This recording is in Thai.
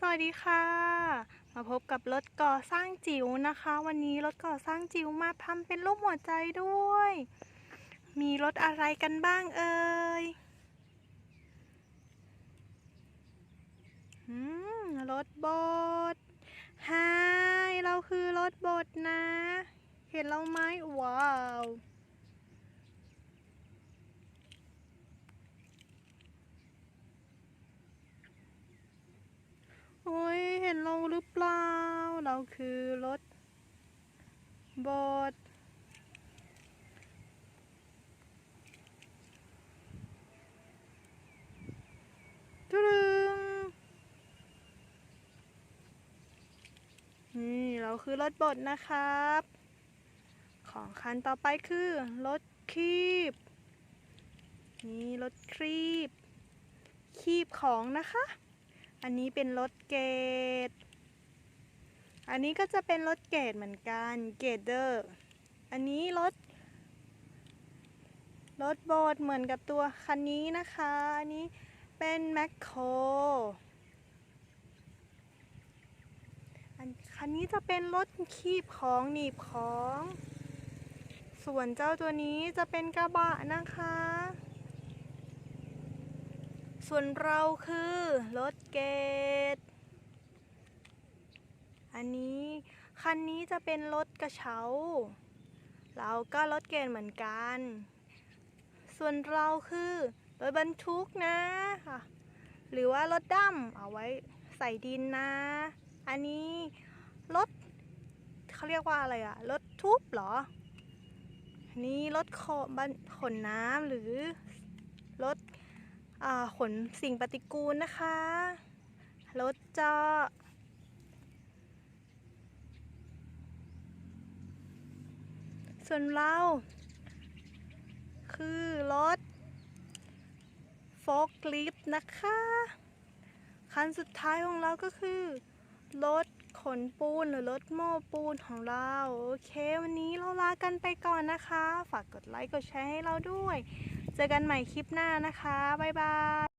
สวัสดีค่ะ มาพบกับรถก่อสร้างจิ๋วนะคะ วันนี้รถก่อสร้างจิ๋วมาทำเป็นรูปหัวใจด้วย มีรถอะไรกันบ้างเอ่ยรถบดฮายเราคือรถบดนะ เห็นเราไหมว้าว โอ้ย เห็นเราหรือเปล่า เราคือรถบดตรึงนี่เราคือรถบดนะครับ ของคันต่อไปคือรถคีบ นี่รถคีบ คีบของนะคะ อันนี้เป็นรถเกตอันนี้ก็จะเป็นรถเกตเหมือนกัน เกตเดอร์ อันนี้รถ รถโบดเหมือนกับตัวคันนี้นะคะ อันนี้เป็นแมคโคร อันคันนี้จะเป็นรถคีบของหนีบของ ส่วนเจ้าตัวนี้จะเป็นกระบะนะคะ ส่วนเราคือรถเกต อันนี้คันนี้จะเป็นรถกระเช้า เราก็รถเกตเหมือนกัน ส่วนเราคือรถบรรทุกนะค่ะ หรือว่ารถดั้มเอาไว้ใส่ดินนะ อันนี้รถเขาเรียกว่าอะไรอะรถทุบเหรอนนี้รถขนขนน้ำหรือรถ ขนสิ่งปฏิกูลนะคะรถเจาะส่วนเรา คือรถโฟกลิฟต์นะคะ คันสุดท้ายของเราก็คือรถขนปูนหรือรถโม้ปูนของเรา โอเค วันนี้เราลากันไปก่อนนะคะ ฝากกดไลค์กดแชร์ให้เราด้วย เจอกันใหม่คลิปหน้านะคะ บ๊ายบาย